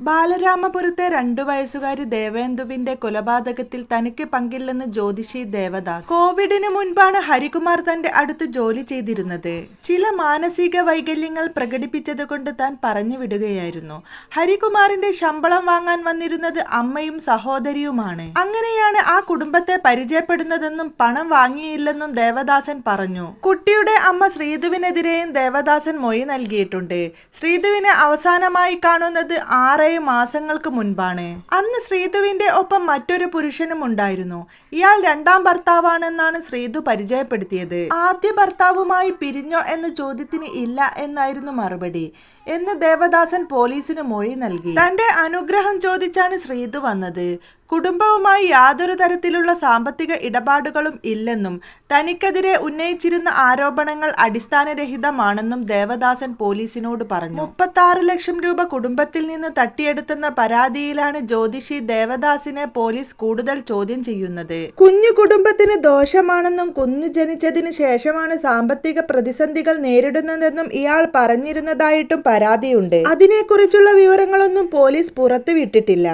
ബാലരാമപുരത്തെ രണ്ടു വയസ്സുകാരി ദേവേന്ദുവിന്റെ കൊലപാതകത്തിൽ തനിക്ക് പങ്കില്ലെന്ന് ജ്യോതിഷി ദേവദാസ്. കോവിഡിന് മുൻപാണ് ഹരികുമാർ തന്റെ അടുത്ത് ജോലി ചെയ്തിരുന്നത്. ചില മാനസിക വൈകല്യങ്ങൾ പ്രകടിപ്പിച്ചത് കൊണ്ട് താൻ പറഞ്ഞുവിടുകയായിരുന്നു ഹരികുമാറിന്റെ ശമ്പളം വാങ്ങാൻ വന്നിരുന്നത് അമ്മയും സഹോദരിയുമാണ്. അങ്ങനെയാണ് ആ കുടുംബത്തെ പരിചയപ്പെടുന്നതെന്നും പണം വാങ്ങിയില്ലെന്നും ദേവദാസൻ പറഞ്ഞു. കുട്ടിയുടെ അമ്മ ശ്രീധുവിനെതിരെയും ദേവദാസൻ മൊഴി നൽകിയിട്ടുണ്ട്. ശ്രീധുവിനെ അവസാനമായി കാണുന്നത് ആറേഴ് മാസങ്ങൾക്ക് മുൻപാണ്. അന്ന് ശ്രീധുവിന്റെ ഒപ്പം മറ്റൊരു പുരുഷനും ഉണ്ടായിരുന്നു. ഇയാൾ രണ്ടാം ഭർത്താവാണെന്നാണ് ശ്രീധു പരിചയപ്പെടുത്തിയത്. ആദ്യ ഭർത്താവുമായി പിരിഞ്ഞോ എന്ന ചോദ്യത്തിന് ഇല്ല എന്നായിരുന്നു മറുപടി. എന്ന് ദേവദാസൻ പോലീസിന് മൊഴി നൽകി. തന്റെ അനുഗ്രഹം ചോദിച്ചാണ് ശ്രീധു വന്നത്. കുടുംബവുമായി യാതൊരു തരത്തിലുള്ള സാമ്പത്തിക ഇടപാടുകളും ഇല്ലെന്നും തനിക്കെതിരെ ഉന്നയിച്ചിരുന്ന ആരോപണങ്ങൾ അടിസ്ഥാനരഹിതമാണെന്നും ദേവദാസൻ പോലീസിനോട് പറഞ്ഞു. മുപ്പത്തി ലക്ഷം രൂപ കുടുംബത്തിൽ നിന്ന് തട്ടിയെടുത്തെന്ന പരാതിയിലാണ് ജ്യോതിഷി ദേവദാസിനെ പോലീസ് കൂടുതൽ ചോദ്യം ചെയ്യുന്നത്. കുഞ്ഞു കുടുംബത്തിന് ദോഷമാണെന്നും കുഞ്ഞു ജനിച്ചതിന് ശേഷമാണ് സാമ്പത്തിക പ്രതിസന്ധികൾ നേരിടുന്നതെന്നും ഇയാൾ പറഞ്ഞിരുന്നതായിട്ടും പരാതിയുണ്ട്. അതിനെക്കുറിച്ചുള്ള വിവരങ്ങളൊന്നും പോലീസ് പുറത്തുവിട്ടിട്ടില്ല.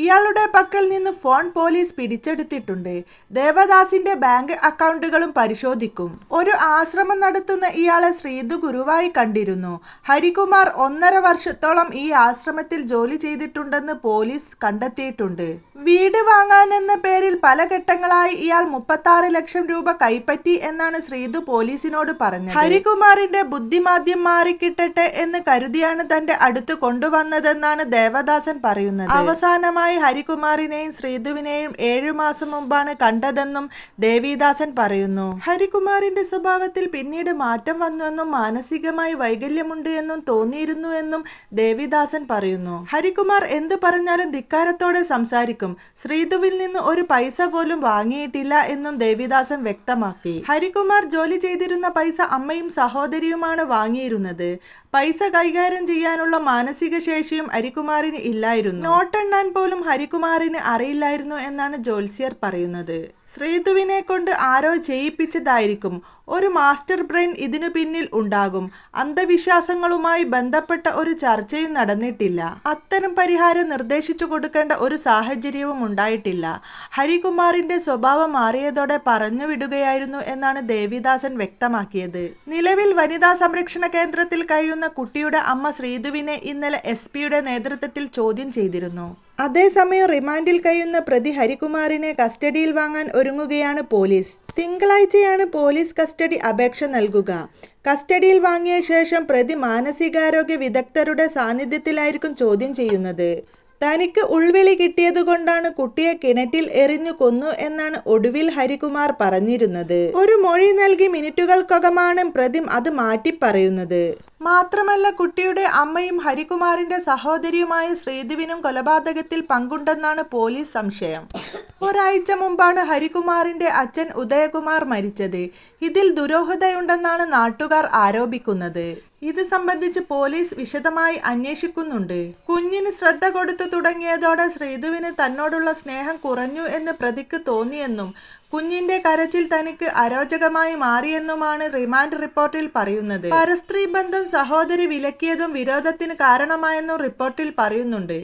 ഇയാളുടെ പക്കൽ നിന്ന് ഫോൺ പോലീസ് പിടിച്ചെടുത്തിട്ടുണ്ട്. ദേവദാസിന്റെ ബാങ്ക് അക്കൗണ്ടുകളും പരിശോധിക്കും. ഒരു ആശ്രമം നടത്തുന്ന ഇയാളെ ശ്രീധു ഗുരുവായി കണ്ടിരുന്നു. ഹരികുമാർ ഒന്നര വർഷത്തോളം ഈ ആശ്രമത്തിൽ ജോലി ചെയ്തിട്ടുണ്ടെന്ന് പോലീസ് കണ്ടെത്തിയിട്ടുണ്ട്. വീട് വാങ്ങാനെന്ന പേരിൽ പല ഘട്ടങ്ങളായി ഇയാൾ മുപ്പത്തി ലക്ഷം രൂപ കൈപ്പറ്റി എന്നാണ് ശ്രീതു പോലീസിനോട് പറഞ്ഞത്. ഹരികുമാറിന്റെ ബുദ്ധിമാദ്യം മാറിക്കിട്ടട്ടെ എന്ന് കരുതിയാണ് തന്റെ അടുത്ത് കൊണ്ടുവന്നതെന്നാണ് ദേവദാസൻ പറയുന്നത്. അവസാനമായി ഹരികുമാറിനെയും ശ്രീതുവിനെയും ഏഴു മാസം മുമ്പാണ് കണ്ടതെന്നും ദേവിദാസൻ പറയുന്നു. ഹരികുമാറിന്റെ സ്വഭാവത്തിൽ പിന്നീട് മാറ്റം വന്നുവെന്നും മാനസികമായി വൈകല്യമുണ്ട് എന്നും തോന്നിയിരുന്നു എന്നും ദേവിദാസൻ പറയുന്നു. ഹരികുമാർ എന്ത് പറഞ്ഞാലും ധിക്കാരത്തോടെ സംസാരിക്കും. ശ്രീധുവിൽ നിന്ന് ഒരു പൈസ പോലും വാങ്ങിയിട്ടില്ല എന്നും ദേവിദാസൻ വ്യക്തമാക്കി. ഹരികുമാർ ജോലി ചെയ്തിരുന്ന പൈസ അമ്മയും സഹോദരിയുമാണ് വാങ്ങിയിരുന്നത്. പൈസ കൈകാര്യം ചെയ്യാനുള്ള മാനസിക ശേഷിയും ഹരികുമാറിന് ഇല്ലായിരുന്നു. നോട്ടെണ്ണാൻ പോലും ഹരികുമാറിന് അറിയില്ലായിരുന്നു എന്നാണ് ജോത്സ്യർ പറയുന്നത്. ശ്രീധുവിനെ കൊണ്ട് ആരോ ചെയ്യിപ്പിച്ചതായിരിക്കും. ഒരു മാസ്റ്റർ ബ്രെയിൻ ഇതിനു പിന്നിൽ ഉണ്ടാകും. അന്ധവിശ്വാസങ്ങളുമായി ബന്ധപ്പെട്ട ഒരു ചർച്ചയും നടന്നിട്ടില്ല. അത്തരം പരിഹാരം നിർദ്ദേശിച്ചു കൊടുക്കേണ്ട ഒരു സാഹചര്യവും ഉണ്ടായിട്ടില്ല ഹരികുമാറിന്റെ സ്വഭാവം മാറിയതോടെ പറഞ്ഞു വിടുകയായിരുന്നു എന്നാണ് ദേവിദാസൻ വ്യക്തമാക്കിയത്. നിലവിൽ വനിതാ സംരക്ഷണ കേന്ദ്രത്തിൽ കഴിയുന്ന കുട്ടിയുടെ അമ്മ ശ്രീധുവിനെ ഇന്നലെ എസ് പിയുടെ നേതൃത്വത്തിൽ ചോദ്യം ചെയ്തിരുന്നു. അതേസമയം റിമാൻഡിൽ കഴിയുന്ന പ്രതി ഹരികുമാറിനെ കസ്റ്റഡിയിൽ വാങ്ങാൻ ഒരുങ്ങുകയാണ് പോലീസ്. തിങ്കളാഴ്ചയാണ് പോലീസ് കസ്റ്റഡി അപേക്ഷ നൽകുക. കസ്റ്റഡിയിൽ വാങ്ങിയ ശേഷം പ്രതി മാനസികാരോഗ്യ വിദഗ്ധരുടെ സാന്നിധ്യത്തിലായിരിക്കും ചോദ്യം ചെയ്യുന്നത്. തനിക്ക് ഉൾവിളി കിട്ടിയതുകൊണ്ടാണ് കുട്ടിയെ കിണറ്റിൽ എറിഞ്ഞു കൊന്നു എന്നാണ് ഒടുവിൽ ഹരികുമാർ പറഞ്ഞിരുന്നത്. ഒരു മൊഴി നൽകി മിനിറ്റുകൾക്കകമാണ് പ്രതിം അത് മാറ്റി പറയുന്നത് മാത്രമല്ല കുട്ടിയുടെ അമ്മയും ഹരികുമാറിന്റെ സഹോദരിയുമായ ശ്രീദിവിനും കൊലപാതകത്തിൽ പങ്കുണ്ടെന്നാണ് പോലീസ് സംശയം. ഒരാഴ്ച മുമ്പാണ് ഹരികുമാറിന്റെ അച്ഛൻ ഉദയകുമാർ മരിച്ചത്. ഇതിൽ ദുരോഹതയുണ്ടെന്നാണ് നാട്ടുകാർ ആരോപിക്കുന്നത്. ഇത് സംബന്ധിച്ച് പോലീസ് വിശദമായി അന്വേഷിക്കുന്നുണ്ട്. കുഞ്ഞിന് ശ്രദ്ധ കൊടുത്തു തുടങ്ങിയതോടെ ശ്രീധുവിന് തന്നോടുള്ള സ്നേഹം കുറഞ്ഞു എന്ന് പ്രതിക്ക് തോന്നിയെന്നും കുഞ്ഞിന്റെ കരച്ചിൽ തനിക്ക് അരോചകമായി മാറിയെന്നുമാണ് റിമാൻഡ് റിപ്പോർട്ടിൽ പറയുന്നത്. പരസ്ത്രീ ബന്ധം സഹോദരി വിലക്കിയതും വിരോധത്തിന് കാരണമായെന്നും റിപ്പോർട്ടിൽ പറയുന്നുണ്ട്.